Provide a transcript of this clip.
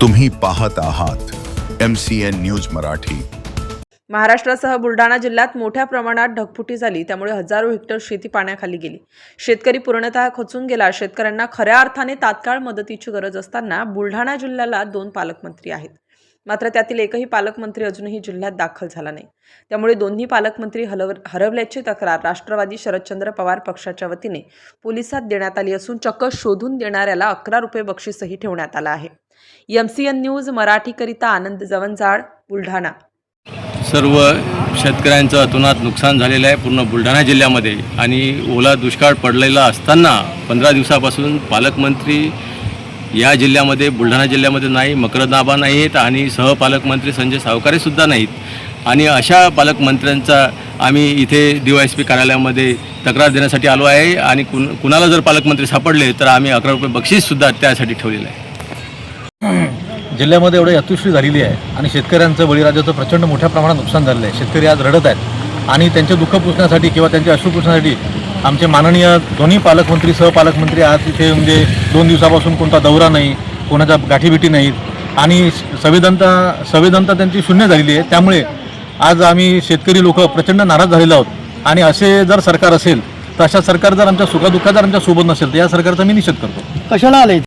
तुम्ही पाहत आहात M C N news Marathi. महाराष्ट्रासह बुलढाणा जिल्ह्यात मोठ्या प्रमाणात ढगफुटी झाली त्यामुळे हजारो हेक्टर शेती पाण्याखाली गेली. शेतकरी पूर्णतः खचून गेला. शेतकऱ्यांना खऱ्या अर्थाने तात्काळ मदतीची गरज असताना बुलढाणा जिल्ह्याला दोन पालकमंत्री आहेत. मात्र त्यातील एकही पालकमंत्री अजूनही जिल्ह्यात दाखल झाला नाही. त्यामुळे दोन्ही पालकमंत्री हलव हरवल्याची तक्रार राष्ट्रवादी शरदचंद्र पवार पक्षाच्या वतीने पोलिसात देण्यात आली असून चक्क शोधून देणाऱ्याला अकरा रुपये बक्षीसही ठेवण्यात आला आहे. एम सी एन न्यूज मराठीकरिता आनंद जवंजाळ बुलढाणा. सर्व शेतकऱ्यांचं अतोनात नुकसान झालेलं आहे पूर्ण बुलढाणा जिल्ह्यामध्ये. आणि ओला दुष्काळ पडलेला असताना पंधरा दिवसापासून पालकमंत्री या जिल्ह्यामध्ये बुलढाणा जिल्ह्यामध्ये नाही मकरदाबा आहेत आणि सहपालकमंत्री संजय सावकारेसुद्धा नाहीत. आणि अशा पालकमंत्र्यांचा आम्ही इथे डी वाय एस पी कार्यालयामध्ये तक्रार देण्यासाठी आलो आहे आणि कुण कुणाला जर पालकमंत्री सापडले तर आम्ही अकरा रुपये बक्षीससुद्धा त्यासाठी ठेवलेलं आहे. जिल्ह्यामध्ये एवढी अतिवृष्टी झालेली आहे आणि शेतकऱ्यांचं बळीराजाचं प्रचंड मोठ्या प्रमाणात नुकसान झालेलं आहे. शेतकरी आज रडत आहेत आणि त्यांचे दुःख पुसण्यासाठी किंवा त्यांचे अश्रू पुसण्यासाठी आमचे माननीय दोन्ही पालकमंत्री सहपालकमंत्री आज इथे म्हणजे दोन दिवसापासून कोणता दौरा नाही कोणाच्या गाठीबिटी नाहीत आणि संवेदनता संवेदनता त्यांची शून्य झालेली आहे. त्यामुळे आज आम्ही शेतकरी लोक प्रचंड नाराज झालेलो आहोत. आणि असे जर सरकार असेल तर अशा सरकार जर आमच्या सुखदुःखात जर आमच्यासोबत नसेल तर या सरकारचा मी निषेध करतो. कशाला आले?